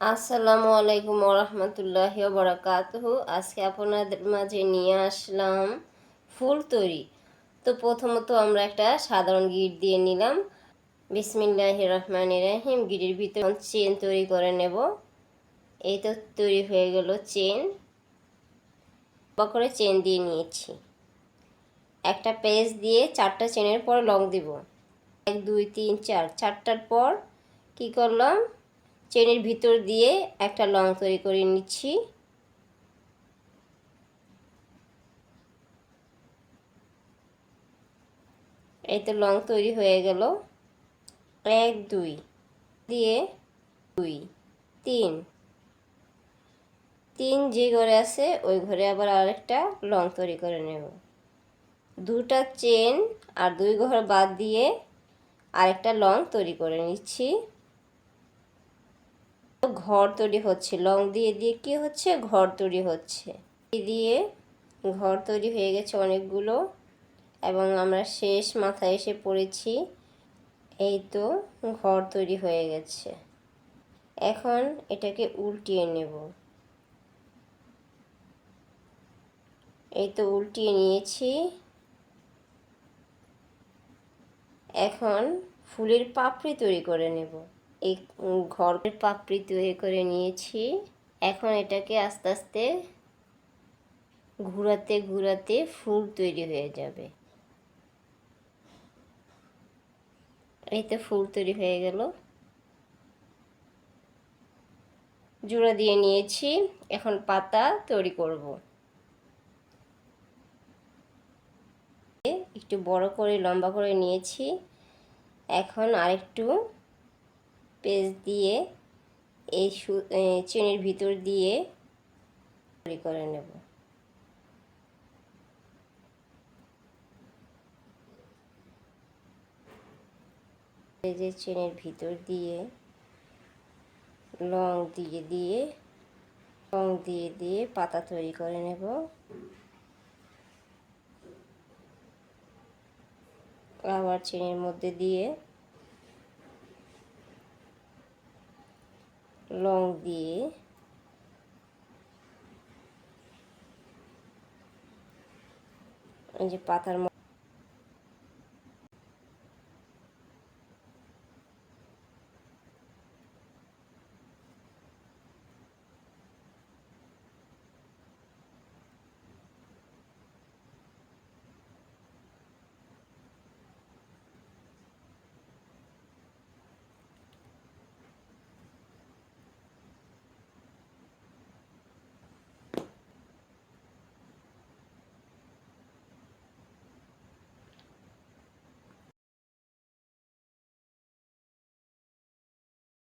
আসসালামু আলাইকুম ওরহমতুল্লাহ বরাকাতহ আজকে আপনাদের মাঝে নিয়ে আসলাম ফুল তৈরি। তো প্রথমত আমরা একটা সাধারণ গিট দিয়ে নিলাম। বিসমিল্লাহ রহমান রাহিম। গিটের ভিতরে চেন তৈরি করে নেব। এই তো তৈরি হয়ে গেল চেন। বা করে চেন দিয়ে নিয়েছি। একটা পেজ দিয়ে চারটা চেনের পর লং দিব। এক, দুই, তিন, চার। চারটার পর কি করলাম? চেনের ভিতর দিয়ে একটা লং তৈরি করে নিচ্ছি। এই তো লং তৈরি হয়ে গেল। এক, দুই, দিয়ে দুই, তিন। তিন যে ঘরে আছে, ওই ঘরে আবার আরেকটা লং তৈরি করে নেব। দুটা চেন আর দুই ঘর বাদ দিয়ে আরেকটা লং তৈরি করে নিচ্ছি। ঘর তৈরি হচ্ছে। লং দিয়ে দিয়ে কি হচ্ছে? ঘর তৈরি হচ্ছে। দিয়ে ঘর তৈরি হয়ে গেছে অনেকগুলো এবং আমরা শেষ মাথায় এসে পড়েছি। এই তো ঘর তৈরি হয়ে গেছে। এখন এটাকে উল্টিয়ে নেব। এই তো উল্টিয়ে নিয়েছি। এখন ফুলের পাপড়ি তৈরি করে নেব। এই ঘরের পাপড়ি তৈরি করে নিয়েছি। এখন এটাকে আস্তে আস্তে ঘুরাতে ঘুরাতে ফুল তৈরি হয়ে যাবে। এই তো ফুল তৈরি হয়ে গেল। জোড়া দিয়ে নিয়েছি। এখন পাতা তৈরি করব। একটু বড় করে লম্বা করে নিয়েছি। এখন আরেকটু পেজ দিয়ে এই চেনের ভিতর দিয়ে তৈরি করে নেব। পেজের চেনের ভিতর দিয়ে লং দিয়ে দিয়ে, লং দিয়ে দিয়ে পাতা তৈরি করে নেব। আবার চেনের মধ্যে দিয়ে লং দিয়ে এই যে পাতার